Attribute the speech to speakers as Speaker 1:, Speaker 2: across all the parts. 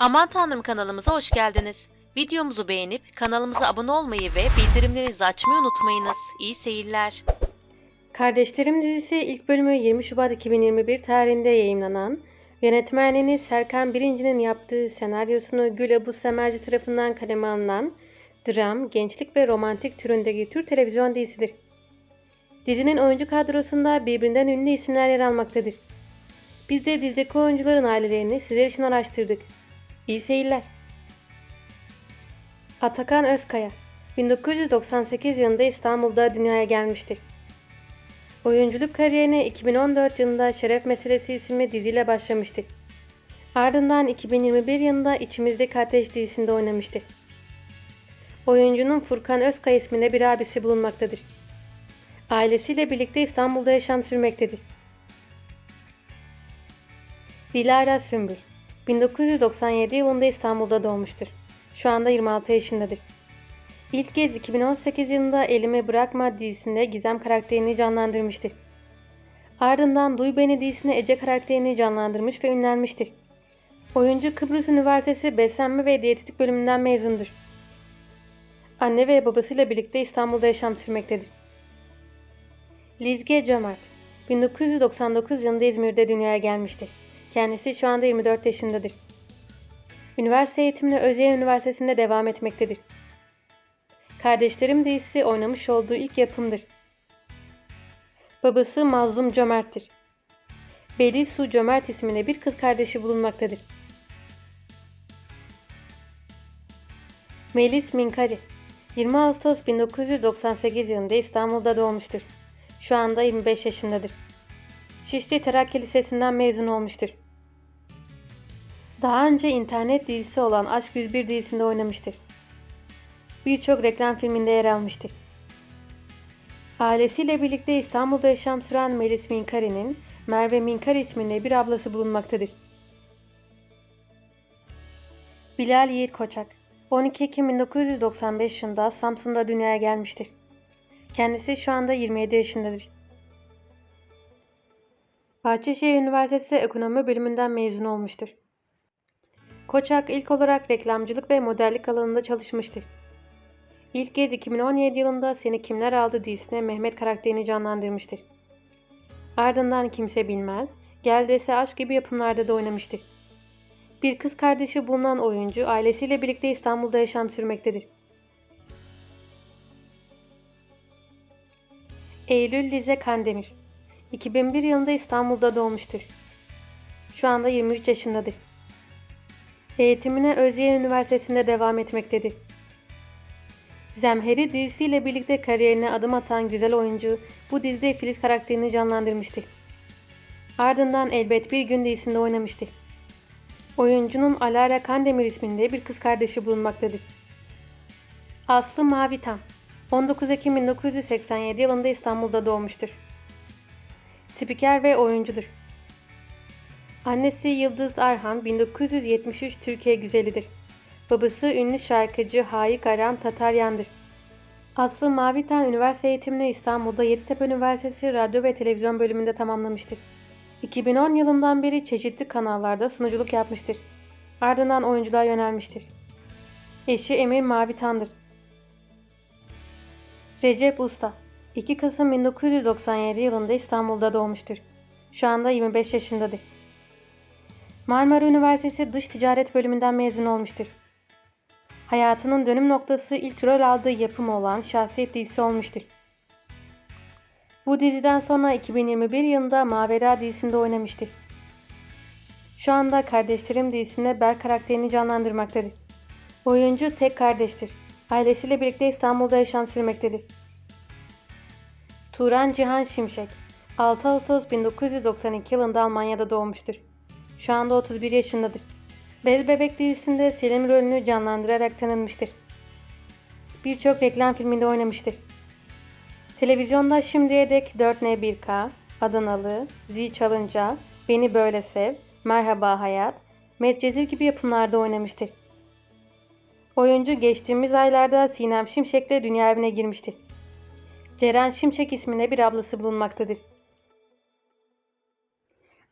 Speaker 1: Aman Tanrım kanalımıza hoş geldiniz. Videomuzu beğenip kanalımıza abone olmayı ve bildirimlerinizi açmayı unutmayınız. İyi seyirler.
Speaker 2: Kardeşlerim dizisi ilk bölümü 20 Şubat 2021 tarihinde yayınlanan, yönetmenliğini Serkan Birinci'nin yaptığı senaryosunu Gül Abu Semerci tarafından kaleme alınan dram, gençlik ve romantik türündeki Türk televizyon dizisidir. Dizinin oyuncu kadrosunda birbirinden ünlü isimler yer almaktadır. Biz de dizideki oyuncuların ailelerini sizler için araştırdık. İyi seyirler. Atakan Özkaya 1998 yılında İstanbul'da dünyaya gelmiştir. Oyunculuk kariyerine 2014 yılında Şeref Meselesi isimli diziyle başlamıştır. Ardından 2021 yılında İçimizdeki Ateş dizisinde oynamıştır. Oyuncunun Furkan Özkaya isminde bir abisi bulunmaktadır. Ailesiyle birlikte İstanbul'da yaşam sürmektedir. Dilara Sümbül 1997 yılında İstanbul'da doğmuştur. Şu anda 26 yaşındadır. İlk kez 2018 yılında Elimi Bırakma dizisinde Gizem karakterini canlandırmıştır. Ardından Duy Beni dizisinde Ece karakterini canlandırmış ve ünlenmiştir. Oyuncu Kıbrıs Üniversitesi Beslenme ve Diyetetik bölümünden mezundur. Anne ve babasıyla birlikte İstanbul'da yaşam sürmektedir. Lizge Cömert 1999 yılında İzmir'de dünyaya gelmiştir. Kendisi şu anda 24 yaşındadır. Üniversite eğitimine Özyeğin Üniversitesi'nde devam etmektedir. Kardeşlerim dizisi oynamış olduğu ilk yapımdır. Babası Mazlum Cömert'tir. Beli Su Cömert isminde bir kız kardeşi bulunmaktadır. Melis Minkari 20 Ağustos 1998 yılında İstanbul'da doğmuştur. Şu anda 25 yaşındadır. Şişli Trakya Lisesi'nden mezun olmuştur. Daha önce internet dizisi olan Aşk 101 dizisinde oynamıştır. Birçok reklam filminde yer almıştır. Ailesiyle birlikte İstanbul'da yaşam süren Melis Minkari'nin Merve Minkari isminde bir ablası bulunmaktadır. Bilal Yiğit Koçak 12 Ekim 1995 yılında Samsun'da dünyaya gelmiştir. Kendisi şu anda 27 yaşındadır. Bahçeşehir Üniversitesi Ekonomi bölümünden mezun olmuştur. Koçak ilk olarak reklamcılık ve modellik alanında çalışmıştır. İlk kez 2017 yılında Seni Kimler Aldı dizisine Mehmet karakterini canlandırmıştır. Ardından Kimse Bilmez, Gel Dese Aşk gibi yapımlarda da oynamıştır. Bir kız kardeşi bulunan oyuncu ailesiyle birlikte İstanbul'da yaşam sürmektedir. Eylül Lize Kandemir 2001 yılında İstanbul'da doğmuştur. Şu anda 23 yaşındadır. Eğitimine Özyeğin Üniversitesi'nde devam etmektedir. Zemheri dizisiyle birlikte kariyerine adım atan güzel oyuncu bu dizide Filiz karakterini canlandırmıştır. Ardından Elbet Bir Gün dizisinde oynamıştır. Oyuncunun Alara Kandemir isminde bir kız kardeşi bulunmaktadır. Aslı Mavitan 19 Ekim 1987 yılında İstanbul'da doğmuştur. Spiker ve oyuncudur. Annesi Yıldız Arhan 1973 Türkiye güzelidir. Babası ünlü şarkıcı Haik Aram Tataryan'dır. Aslı Mavitan üniversite eğitimini İstanbul'da Yeditepe Üniversitesi Radyo ve Televizyon bölümünde tamamlamıştır. 2010 yılından beri çeşitli kanallarda sunuculuk yapmıştır. Ardından oyunculuğa yönelmiştir. Eşi Emir Mavitan'dır. Recep Usta 2 Kasım 1997 yılında İstanbul'da doğmuştur. Şu anda 25 yaşındadır. Marmara Üniversitesi Dış Ticaret bölümünden mezun olmuştur. Hayatının dönüm noktası ilk rol aldığı yapım olan Şahsiyet dizisi olmuştur. Bu diziden sonra 2021 yılında Mavera dizisinde oynamıştır. Şu anda Kardeşlerim dizisinde Berk karakterini canlandırmaktadır. Oyuncu tek kardeştir. Ailesiyle birlikte İstanbul'da yaşam sürmektedir. Turan Cihan Şimşek 6 Ağustos 1992 yılında Almanya'da doğmuştur. Şu anda 31 yaşındadır. Bez Bebek dizisinde Selim rolünü canlandırarak tanınmıştır. Birçok reklam filminde oynamıştır. Televizyonda şimdiye dek 4N1K, Adanalı, Zil Çalınca, Beni Böyle Sev, Merhaba Hayat, Medcezir gibi yapımlarda oynamıştır. Oyuncu geçtiğimiz aylarda Sinem Şimşek'le dünya evine girmiştir. Ceren Şimşek isminde bir ablası bulunmaktadır.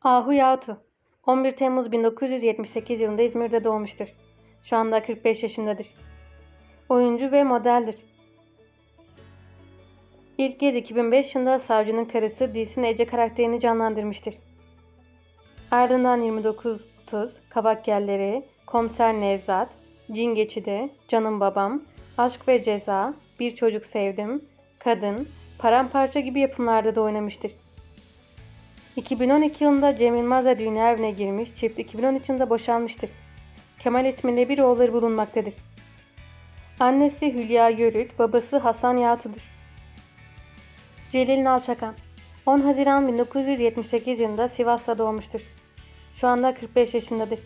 Speaker 2: Ahu Yatu 11 Temmuz 1978 yılında İzmir'de doğmuştur. Şu anda 45 yaşındadır. Oyuncu ve modeldir. İlk kez 2005 yılında Savcının Karısı dizisinde Ece karakterini canlandırmıştır. Ardından 29.30, Kabak Yerleri, Komiser Nevzat, Cin Geçidi, Canım Babam, Aşk ve Ceza, Bir Çocuk Sevdim, Kadın, Paramparça gibi yapımlarda da oynamıştır. 2012 yılında Cem Yılmaz'la dünya evine girmiş, çift 2013 yılında boşanmıştır. Kemal isminde bir oğulları bulunmaktadır. Annesi Hülya Yörük, babası Hasan Yatu'dur. Celil Nalçakan 10 Haziran 1978 yılında Sivas'ta doğmuştur. Şu anda 45 yaşındadır.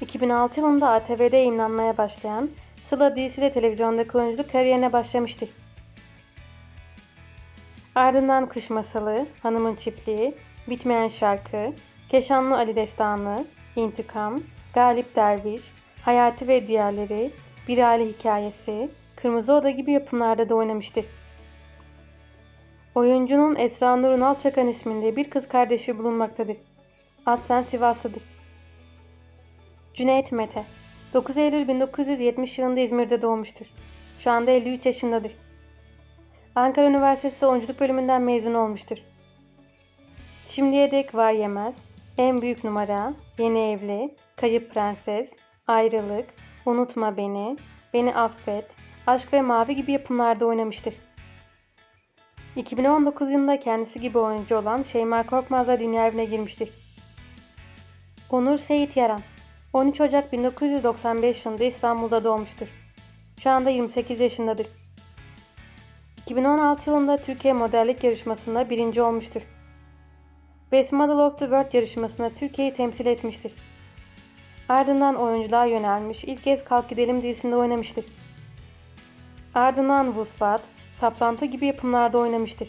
Speaker 2: 2006 yılında ATV'de yayınlanmaya başlayan Sıla dizisiyle televizyondaki oyunculuk kariyerine başlamıştır. Ardından Kış Masalı, Hanımın Çiftliği, Bitmeyen Şarkı, Keşanlı Ali Destanı, İntikam, Galip Derviş, Hayati ve Diğerleri, Bir Aile Hikayesi, Kırmızı Oda gibi yapımlarda da oynamıştır. Oyuncunun Esra Nur Nalçakan isminde bir kız kardeşi bulunmaktadır. Aslen Sivaslıdır. Cüneyt Mete 9 Eylül 1970 yılında İzmir'de doğmuştur. Şu anda 53 yaşındadır. Ankara Üniversitesi Oyunculuk Bölümünden mezun olmuştur. Şimdiye dek Var Yemez, En Büyük Numara, Yeni Evli, Kayıp Prenses, Ayrılık, Unutma Beni, Beni Affet, Aşk ve Mavi gibi yapımlarda oynamıştır. 2019 yılında kendisi gibi oyuncu olan Şeyma Korkmaz'la dünya evine girmiştir. Onur Seyit Yaran 13 Ocak 1995 yılında İstanbul'da doğmuştur. Şu anda 28 yaşındadır. 2016 yılında Türkiye modellik yarışmasında birinci olmuştur. Best Model of the World yarışmasında Türkiye'yi temsil etmiştir. Ardından oyunculuğa yönelmiş, ilk kez Kalk Gidelim dizisinde oynamıştır. Ardından Vuslat, Saplantı gibi yapımlarda oynamıştır.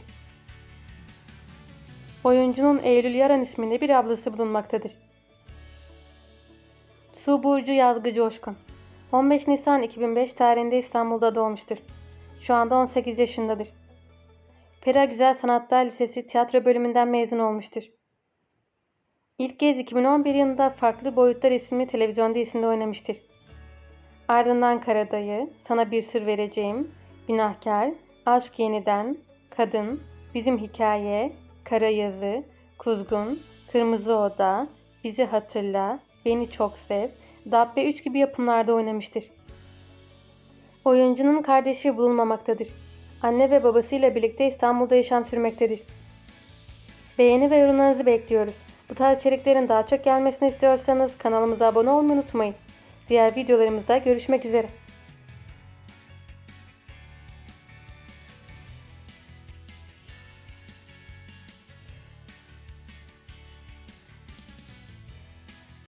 Speaker 2: Oyuncunun Eylül Yaran isminde bir ablası bulunmaktadır. Su Burcu Yazgı Coşkun 15 Nisan 2005 tarihinde İstanbul'da doğmuştur. Şu anda 18 yaşındadır. Pera Güzel Sanatlar Lisesi tiyatro bölümünden mezun olmuştur. İlk kez 2011 yılında Farklı Boyutlar isimli televizyon dizisinde oynamıştır. Ardından Karadayı, Sana Bir Sır Vereceğim, Günahkar, Aşk Yeniden, Kadın, Bizim Hikaye, Kara Yazı, Kuzgun, Kırmızı Oda, Bizi Hatırla, Beni Çok Sev, Dabbe 3 gibi yapımlarda oynamıştır. Oyuncunun kardeşi bulunmamaktadır. Anne ve babasıyla birlikte İstanbul'da yaşam sürmektedir. Beğeni ve yorumlarınızı bekliyoruz. Bu tarz içeriklerin daha çok gelmesini istiyorsanız kanalımıza abone olmayı unutmayın. Diğer videolarımızda görüşmek üzere.